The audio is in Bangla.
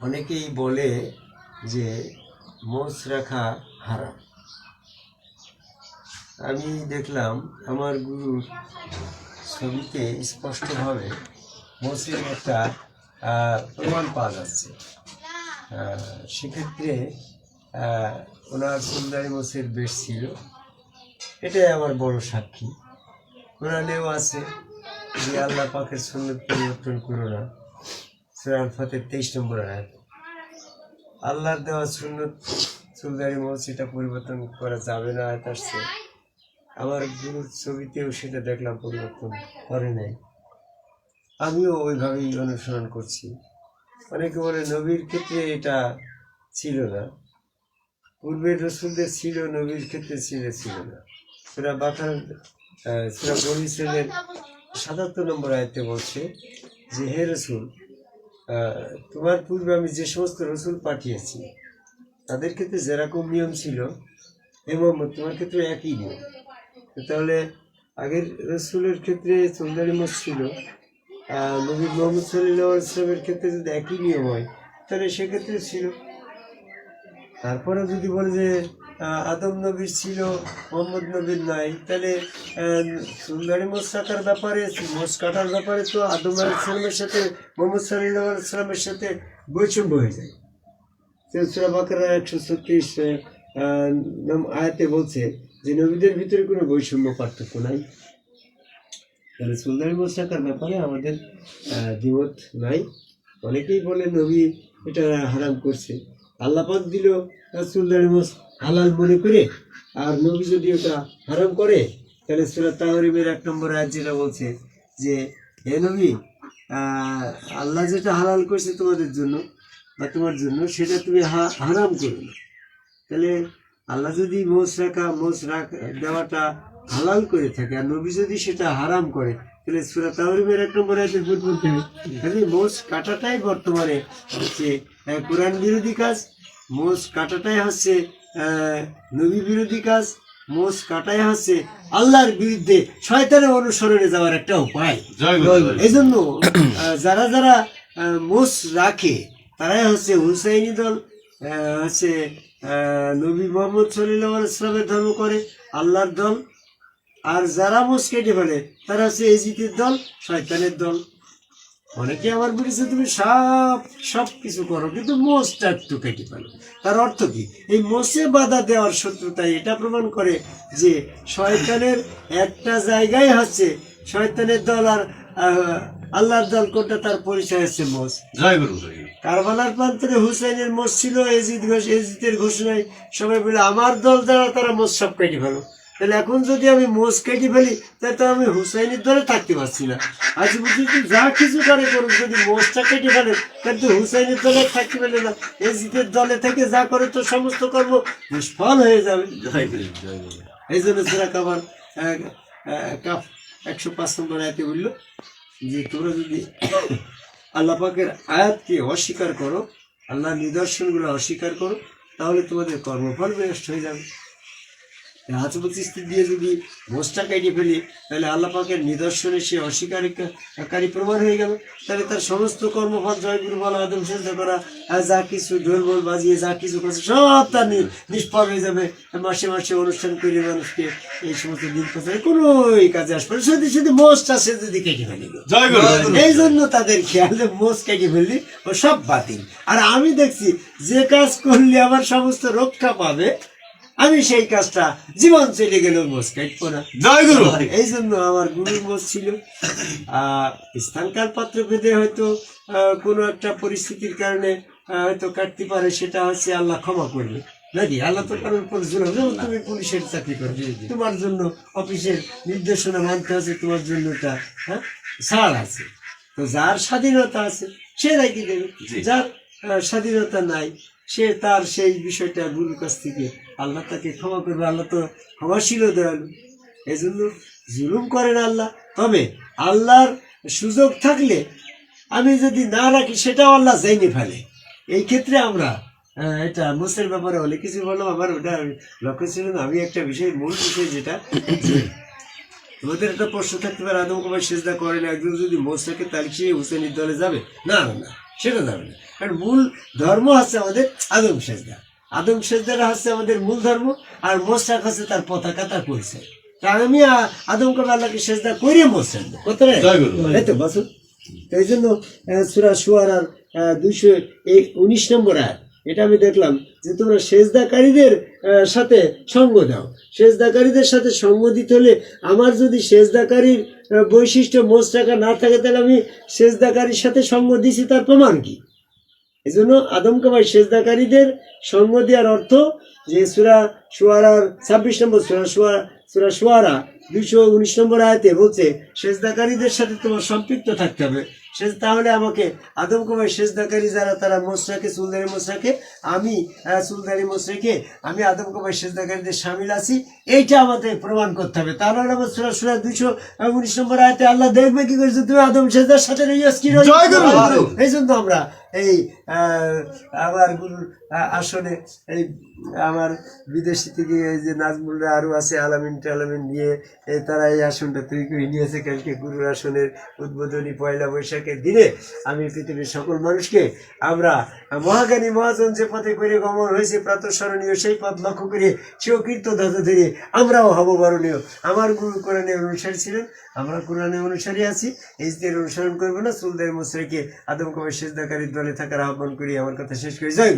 অনেকেই বলে যে মোষ রাখা হারাম। আমি দেখলাম আমার গুরুর ছবিতে স্পষ্টভাবে মোষের একটা প্রমাণ পাওয়া যাচ্ছে। সেক্ষেত্রে ওনার সুন্দরী মোষের বেশ ছিল। এটাই আমার বড় সাক্ষী। কোরআনেও আছে। যে আল্লাহ পাকের সুন্দর পরিবর্তন করো না। সুরান ফতের তেইশ নম্বর আয়াত। আল্লাহর দেওয়া সুন্নত চুলদারি এটা পরিবর্তন করা যাবে না আয়াত আসছে। আমার গুরুর ছবিতেও সেটা দেখলাম পরিবর্তন করে নাই। আমিও ওইভাবেই অনুসরণ করছি। অনেকে বলে নবীর ক্ষেত্রে এটা ছিল না। পূর্বের রসুলদের ছিল, নবীর ক্ষেত্রে ছিল ছিল না। সুরা বাখার বনি ইসরায়েলের সাতাত্তর নম্বর আয়তে বলছে যে, হে রসুল তোমার পূর্বে আমি যে সমস্ত রসুল পাঠিয়েছি, তাদের ক্ষেত্রে যেরকম নিয়ম ছিল এবং তোমার ক্ষেত্রে একই নিয়ম। তাহলে আগের রসুলের ক্ষেত্রে চন্দারি মাস ছিল নবী মোহাম্মদ সাল্লাহ ইসলামের ক্ষেত্রে যদি একই নিয়ম হয়, তাহলে সেক্ষেত্রে ছিল। তারপরে যদি বলে যে আদম নবীর ছিল, মোহাম্মদ নবীর নাই। তাহলে সুন্দরী মোষ কাটার ব্যাপারে মোষ কাটার ব্যাপারে তো আদম আলাইসালামের সাথে, মোহাম্মদ সাল্লাহ সাল্লামের সাথে বৈষম্য হয়ে যায়। সুরা বাকারা একশো ছত্রিশ আয়াতে বলছে যে, নবীদের ভিতরে কোনো বৈষম্য পার্থক্য নাই। তাহলে সুলতানি রাখার ব্যাপারে আমাদের দ্বিমত নাই। অনেকেই বলে, নবী এটা হারাম করছে। আল্লাপাক দিল সুলতানি মোষ হালাল মনে করে আর নবী যদি ওটা হারাম করে, তাহলে সুরা তাহরিমের এক নম্বর আয়াত যেটা বলছে যে, হে নবী আল্লাহ যেটা হালাল করছে তোমাদের জন্য বা তোমার জন্য, সেটা তুমি হারাম করো না। তাহলে আল্লাহ যদি মোষ রাখা মোষ রাখ, দেওয়াটা হালাল করে থাকে আর নবী যদি সেটা হারাম করে, তাহলে সুরা তাহরিমের এক নম্বর আয়াতের ভুল বলতে হবে, তাহলে মোষ কাটাটাই বর্তমানে হচ্ছে কোরআন বিরোধী কাজ মোষ কাটাটাই হচ্ছে নবী বিরোধী কাজ মোষ কাটাই হচ্ছে আল্লাহর বিরুদ্ধে শয়তানের অনুসরণে যাওয়ার একটা উপায়। এই জন্য যারা যারা মোষ রাখে তারাই হচ্ছে হুসাইনি দল হচ্ছে নবী মোহাম্মদ সাল্লাহ ইসলামের ধর্ম করে আল্লাহর দল। আর যারা মোষ কেটে ফেলে তারা হচ্ছে এজিতের দল শয়তানের দল। অনেকে আমার বলেছে তুমি সব সব কিছু করো কিন্তু মোষটা একটু কেটে ফেলো। তার অর্থ কি? এই মোষে বাধা দেওয়ার শত্রুতাই এটা প্রমাণ করে যে শয়তানের একটা জায়গায় হচ্ছে শয়তানের দল আর আল্লাহর দল কোনটা তার পরিচয় হচ্ছে মোষ। কারবালার প্রান্তরে হুসাইনের মোষ ছিল এজিদ ঘোষ এজিদের ঘোষণায় সবাই বলে আমার দল দ্বারা তারা মোষ সব কেটে ফেলো। তাহলে এখন যদি আমি মোষ কেটে ফেলি তাহলে তো আমি হুসাইনের দলে থাকতে পারছি না। আজ বুঝি তুই যা কিছু করে করুক যদি মোষটা কেটে ফেলে তাহলে তো হুসাইনের দলে থাকতে পেলে না। এজিদের দলে থেকে যা করে তো সমস্ত কর্ম নিষ্ফল হয়ে যাবে। জয় এই জন্য সেরা কাবার কাপ একশো পাঁচ নম্বর আয়াতে বলল যে তোমরা যদি আল্লাহ পাকের আয়াতকে অস্বীকার করো আল্লাহ নিদর্শনগুলো অস্বীকার করো তাহলে তোমাদের কর্মফল বিনষ্ট হয়ে যাবে। হাজবতিস্তি দিয়ে যদি মোষটা কেটে ফেলি তাহলে আল্লাহ পাকের নিদর্শনে সে অস্বীকারী প্রমাণ হয়ে গেল। তাহলে তার সমস্ত কর্মফল জয়গুরু বলা আদম সেদ্ধ করা যা কিছু ঢোল বোল বাজিয়ে যা কিছু করছে সব তার নিষ্ফল হয়ে যাবে। মাসে মাসে অনুষ্ঠান করে মানুষকে এই সমস্ত দিন প্রচারে কোনো কাজে আসবে না। শুধু মোষটা সে যদি কেটে ফেলি। এই জন্য তাদের খেয়ালে মোষ কেটে ফেললি ও সব বাতিল। আর আমি দেখছি যে কাজ করলে আমার সমস্ত রক্ষা পাবে আমি সেই কাজটা জীবন চলে গেলেও মোষ কাটবো না। জয় গুরু এই জন্য আমার গুরুর মোষ ছিল। স্থানকাল পাত্র ভেদে হয়তো কোনো একটা পরিস্থিতির কারণে হয়তো কাটতে পারে সেটা হচ্ছে আল্লাহ ক্ষমা করবে। নাকি আল্লাহ তো কারোর উপর জুলুম যেমন তুমি পুলিশের চাকরি করবে তোমার জন্য অফিসের নির্দেশনা মানতে আছে তোমার জন্য এটা হ্যাঁ? ছাড় আছে। তো যার স্বাধীনতা আছে সে রাখি দেবে। যার স্বাধীনতা নাই সে তার সেই বিষয়টা গুরুর কাছ থেকে আল্লাহ তাকে ক্ষমা করবে, আল্লাহ তো ক্ষমাশীল দয়ালু। এই জন্য জুলুম করেন আল্লাহ। তবে আল্লাহর সুযোগ থাকলে আমি যদি না রাখি, সেটাও আল্লাহ জেনে ফেলে। এই ক্ষেত্রে আমরা এটা মোসের ব্যাপারে হলে কিছু বললাম আমার ওটা লক্ষ্য ছিল না আমি একটা বিষয়, মূল বিষয় যেটা তোমাদের একটা প্রশ্ন থাকতে পারে, আদম কুমার সেজদা করে না? একজন যদি মোস থাকে তাহলে সে হুসেনের দলে যাবে? না না না। সেটা ধর্ম না। কারণ মূল ধর্ম হচ্ছে আমাদের আদম সেজদা। আদম সেজদারা হচ্ছে আমাদের মূল ধর্ম আর মোস্তাক হচ্ছে তার পতাকা তার পরিচয়। তা আমি আদম কাল আল্লাহকে সেজদা করিয়ে মোস্তাক কত। এই তো বাসু এই জন্য সুরা সুয়ার আর দুইশো উনিশ নম্বর আয়াত। এটা আমি দেখলাম যে তোমরা সেজদাকারীদের সাথে সঙ্গ দাও। সেজদাকারীদের সাথে সঙ্গ দিতে হলে আমার যদি সেজদাকারীর বৈশিষ্ট্য মোজ টাকা না থাকে, তাহলে আমি সেজদাকারীর সাথে সঙ্গ দিছি, তার প্রমাণ কি? এই জন্য আদমকে ভাই সেজদাকারীদের সঙ্গ দেওয়ার অর্থ যে সুরা সুয়ারার ছাব্বিশ নম্বর সুরা সুয়া সুরা সুয়ারা দুইশো উনিশ নম্বর আয়তে বলছে সেজদাকারীদের সাথে তোমার সম্পৃক্ত থাকতে হবে। সেজ তাহলে আমাকে আদম কুমার সেজদাকারী যারা তারা মোসরাকে চুলদারি মোসরাকে আমি আহ, চুলদারি মোসরাকে আমি আদম কুমার সেজদাকারীদের সামিল আছি। এইটা আমাদের প্রমাণ করতে হবে। তাহলে আমার দুইশো উনিশ নম্বর আয়তে আল্লাহ দেখবে কি করেছে তুমি আদম সেজদার সাথে। এই জন্য আমরা এই আমার গুরুর আসনে এই আমার বিদেশি থেকে এই যে নাজমুলরা আরও আছে আলামিন টালামিন নিয়ে তারা এই আসনটা তৈরি করে নিয়েছে। কালকে গুরুর আসনের উদ্বোধনী পয়লা বৈশাখের দিনে আমি পৃথিবীর সকল মানুষকে আমরা মহাজ্ঞানী মহাজন যে পথে করে গমন হয়েছে, প্রাতঃস্মরণীয় সেই পথ লক্ষ্য করে সেও কীর্তদাত ধরে আমরাও হব বরণীয় আমার গুরু কোরআনের অনুসারী ছিলেন, আমরা কোরআনের অনুসারী আছি। এইচদের অনুসরণ করব না, চুলদের মুসরেকে আদম কবে সেজদাকারীর দলে থাকার আহ্বান করি আমার কথা শেষ করি। জয়